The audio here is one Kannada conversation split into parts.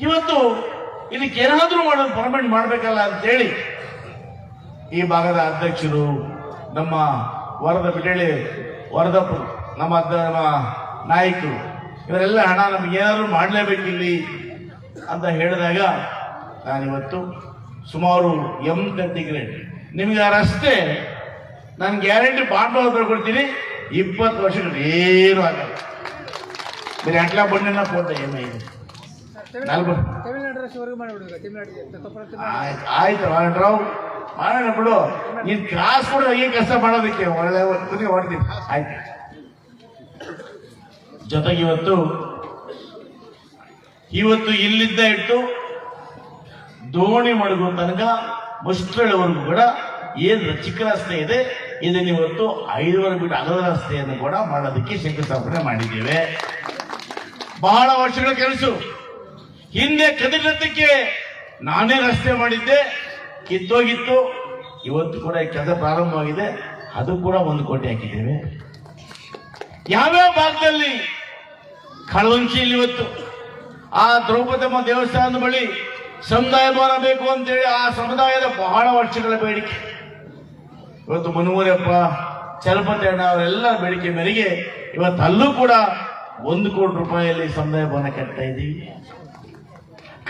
ಇವತ್ತು ಇದಕ್ಕೆ ಏನಾದರೂ ಮಾಡೋದು ಪರ್ಮನೆಂಟ್ ಮಾಡಬೇಕಲ್ಲ ಅಂತೇಳಿ ಈ ಭಾಗದ ಅಧ್ಯಕ್ಷರು ನಮ್ಮ ವರದ ಬಿಡಳಿ, ವರದ ನಮ್ಮ ನಾಯಕರು, ಇವರೆಲ್ಲ ಹಣ ನಮ್ಗೆ ಏನಾದರೂ ಮಾಡಲೇಬೇಕಿಲ್ಲಿ ಅಂತ ಹೇಳಿದಾಗ ನಾನಿವತ್ತು ಸುಮಾರು ಎಂ ಗ್ರೇಡ್ ನಿಮಗೆ ಆ ರಸ್ತೆ ನಾನು ಗ್ಯಾರಂಟಿ ಬಾಂಡ್ ಕೊಡ್ತೀನಿ, ಇಪ್ಪತ್ತು ವರ್ಷಗಳು ಏನು ಆಗಲ್ಲ. ಬೇರೆ ಅಟ್ಲ ಬಣ್ಣಿನ ಫೋಟೋ ಏನು ತಮಿಳ್ನಾಡು ತಮಿಳ್ನಾಡಿಗೆ ಆಯ್ತು ಆಯ್ತು ರಾವ್. ಮಾಡೋಣ ಬಿಡು. ನೀನು ಕ್ರಾಸ್ ಕೂಡ ಏನ್ ಕೆಲಸ ಮಾಡೋದಕ್ಕೆ ಒಳ್ಳೆ ಒಂದು ಹೊಡ್ತೀನಿ ಆಯ್ತು. ಜೊತೆಗೆ ಇವತ್ತು ಇವತ್ತು ಇಲ್ಲಿದ್ದ ಇಟ್ಟು ದೋಣಿ ಮಡಗು ತನಕ ಮುಷ್ಟಳವರೆಗೂ ಕೂಡ ಏನು ಚಿಕ್ಕ ರಸ್ತೆ ಇದೆ ಇದನ್ನು ಇವತ್ತು ಐದುವರೆ ಬಿಟ್ಟು ಅಗಲ ರಸ್ತೆಯನ್ನು ಕೂಡ ಮಾಡೋದಕ್ಕೆ ಶಂಕುಸ್ಥಾಪನೆ ಮಾಡಿದ್ದೇವೆ. ಬಹಳ ವರ್ಷಗಳ ಕೆಲಸ. ಹಿಂದೆ ಕದಿರತ್ತಕ್ಕೆ ನಾನೇ ರಸ್ತೆ ಮಾಡಿದ್ದೆ, ಕಿತ್ತೋಗಿತ್ತು. ಇವತ್ತು ಕೂಡ ಈ ಕೆಲಸ ಪ್ರಾರಂಭವಾಗಿದೆ. ಅದು ಕೂಡ ಒಂದು ಕೋಟಿ ಹಾಕಿದ್ದೇವೆ. ಯಾವ್ಯಾವ ಭಾಗದಲ್ಲಿ ಕಳವಂಚಿ ಇವತ್ತು? ಆ ದ್ರೌಪದಮ್ಮ ದೇವಸ್ಥಾನದ ಬಳಿ ಸಮುದಾಯ ಭವನ ಬೇಕು ಅಂತೇಳಿ ಆ ಸಮುದಾಯದ ಬಹಳ ವರ್ಷಗಳ ಬೇಡಿಕೆ. ಇವತ್ತು ಮನೋಹರಪ್ಪ ಚಲಪತಿ ಅಣ್ಣ ಅವರೆಲ್ಲ ಬೇಡಿಕೆ ಮೇರೆಗೆ ಇವತ್ತು ಅಲ್ಲೂ ಕೂಡ ಒಂದು ಕೋಟಿ ರೂಪಾಯಿಯಲ್ಲಿ ಸಮುದಾಯ ಭವನ ಕಟ್ತಾ ಇದ್ದೀವಿ.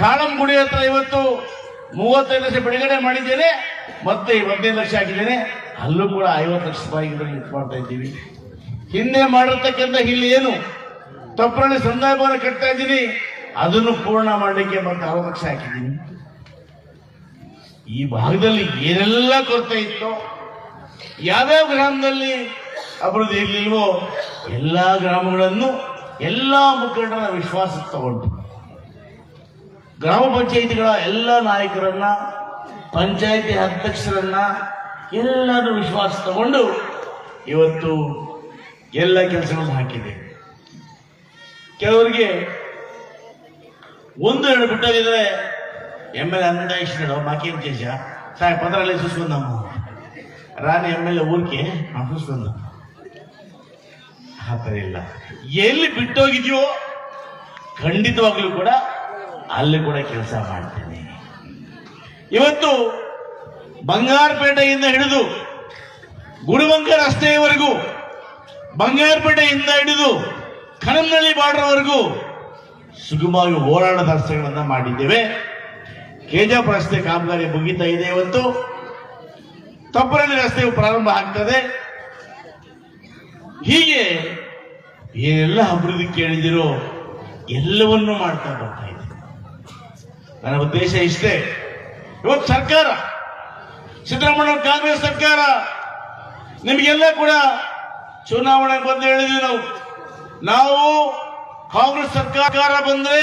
ಕಾಳಂಗುಡಿ ಹತ್ರ ಇವತ್ತು ಮೂವತ್ತೈದು ಲಕ್ಷ ಬಿಡುಗಡೆ ಮಾಡಿದ್ದೇನೆ, ಮತ್ತೆ ಹದಿನೈದು ಲಕ್ಷ ಹಾಕಿದ್ದೇನೆ. ಅಲ್ಲೂ ಕೂಡ ಐವತ್ತು ಲಕ್ಷ ರೂಪಾಯಿ ಇದು ಮಾಡ್ತಾ ಇದ್ದೀವಿ. ಹಿಂದೆ ಮಾಡಿರ್ತಕ್ಕಂಥ ಇಲ್ಲಿ ಏನು? ತಪ್ಪರಳ್ಳಿ ಸಂದರ್ಭವನ್ನು ಭವನ ಕಟ್ತಾ ಇದ್ದೀನಿ. ಅದನ್ನು ಪೂರ್ಣ ಮಾಡಲಿಕ್ಕೆ ಮತ್ತೆ ಅರವತ್ತು ಲಕ್ಷ ಹಾಕಿದ್ದೀನಿ. ಈ ಭಾಗದಲ್ಲಿ ಏನೆಲ್ಲ ಕೊರತೆ ಇತ್ತು, ಯಾವ್ಯಾವ ಗ್ರಾಮದಲ್ಲಿ ಅಭಿವೃದ್ಧಿ ಇರಲಿಲ್ವೋ, ಎಲ್ಲ ಗ್ರಾಮಗಳನ್ನು ಎಲ್ಲ ಮುಖಂಡರ ವಿಶ್ವಾಸ ತಗೊಂಡು ಗ್ರಾಮ ಪಂಚಾಯಿತಿಗಳ ಎಲ್ಲ ನಾಯಕರನ್ನ, ಪಂಚಾಯಿತಿ ಅಧ್ಯಕ್ಷರನ್ನ ಎಲ್ಲರೂ ವಿಶ್ವಾಸ ತಗೊಂಡು ಇವತ್ತು ಎಲ್ಲ ಕೆಲಸಗಳನ್ನು ಹಾಕಿದೆ ಕೆಲವರಿಗೆ ಒಂದು ಎರಡು ಬಿಟ್ಟೋಗಿದ್ರೆ ಎಂ ಎಲ್ ಎ ಮಾಕೇನ್ ಉದ್ದೇಶ ಸಾಯ್ ಪದರಲ್ಲಿ ಸುಸ್ಕೊಂಡಮ್ಮ ರಾಣಿ ಎಂ ಎಲ್ ಎ ಊರ್ಕೆ ನಾವು ಸುಸ್ಕೊಂಡ ಆ ಥರ ಇಲ್ಲ. ಎಲ್ಲಿ ಬಿಟ್ಟೋಗಿದ್ಯೋ ಖಂಡಿತವಾಗ್ಲೂ ಕೂಡ ಅಲ್ಲಿ ಕೂಡ ಕೆಲಸ ಮಾಡ್ತೀನಿ. ಇವತ್ತು ಬಂಗಾರಪೇಟೆಯಿಂದ ಹಿಡಿದು ಗುರುವಂಕ ರಸ್ತೆಯವರೆಗೂ, ಬಂಗಾರಪೇಟೆಯಿಂದ ಹಿಡಿದು ಕನಂನಳ್ಳಿ ಬಾರ್ಡರ್ವರೆಗೂ ಸುಗಮವಾಗಿ ಓಡಾಡದ ರಸ್ತೆಗಳನ್ನು ಮಾಡಿದ್ದೇವೆ. ಕೆಜಾಪುರ ರಸ್ತೆ ಕಾಮಗಾರಿ ಮುಗಿತಾ ಇದೆ ಇವತ್ತು. ತಪ್ಪರಳ್ಳಿ ರಸ್ತೆಯು ಪ್ರಾರಂಭ ಆಗ್ತದೆ. ಹೀಗೆ ಏನೆಲ್ಲ ಅಭಿವೃದ್ಧಿ ಕೇಳಿದಿರೋ ಎಲ್ಲವನ್ನೂ ಮಾಡ್ತಾ ಬರ್ತಾ ಇದೆ. ನನ್ನ ಉದ್ದೇಶ ಇಷ್ಟೇ. ಇವತ್ತು ಸರ್ಕಾರ, ಸಿದ್ದರಾಮಯ್ಯ ಕಾಂಗ್ರೆಸ್ ಸರ್ಕಾರ, ನಿಮಗೆಲ್ಲ ಕೂಡ ಚುನಾವಣೆ ಬಂದು ಹೇಳಿದ್ವಿ ನಾವು. ನಾವು ಕಾಂಗ್ರೆಸ್ ಸರ್ಕಾರ ಬಂದ್ರೆ